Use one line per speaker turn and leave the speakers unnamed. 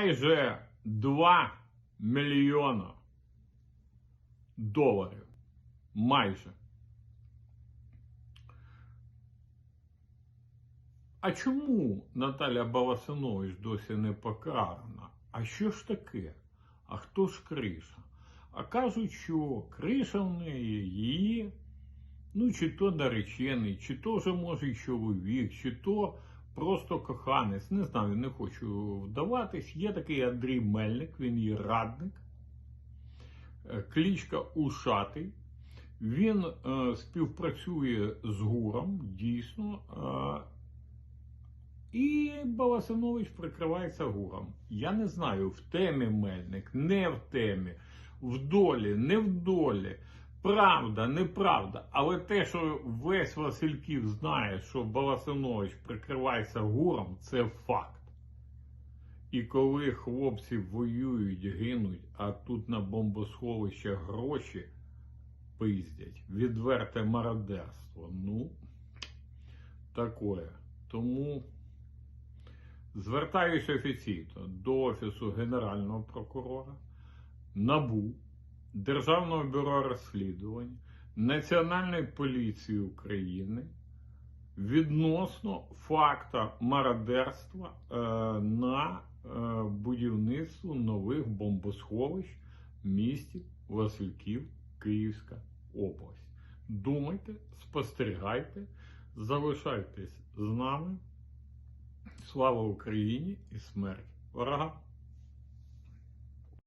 майже 2 мільйона доларів. Майже. А чому Наталя Баласинович досі не покарана? А що ж таке? А хто ж криша? А кажуть, що криша в неї її, ну, чи то наречений, чи то вже може чоловік, чи то просто коханець. Не знаю, не хочу вдаватись. Є такий Андрій Мельник, він є радник, Е, клічка Ушатий. Він е, співпрацює з гуром, дійсно. Е, і Баласинович прикривається гуром. Я не знаю, в темі Мельник, не в темі, в долі, не в долі. Правда, неправда. Але те, що весь Васильків знає, що Баласинович прикривається гуром, це факт. І коли хлопці воюють, гинуть, а тут на бомбосховище гроші пиздять, відверте мародерство. Ну, такое. Тому. Звертаюся офіційно до Офісу Генерального прокурора, НАБУ, Державного бюро розслідувань, Національної поліції України відносно факта мародерства е, на е, будівництво нових бомбосховищ в місті Васильків, Київська область. Думайте, спостерігайте, залишайтесь з нами. Слава Україні і смерть ворогам!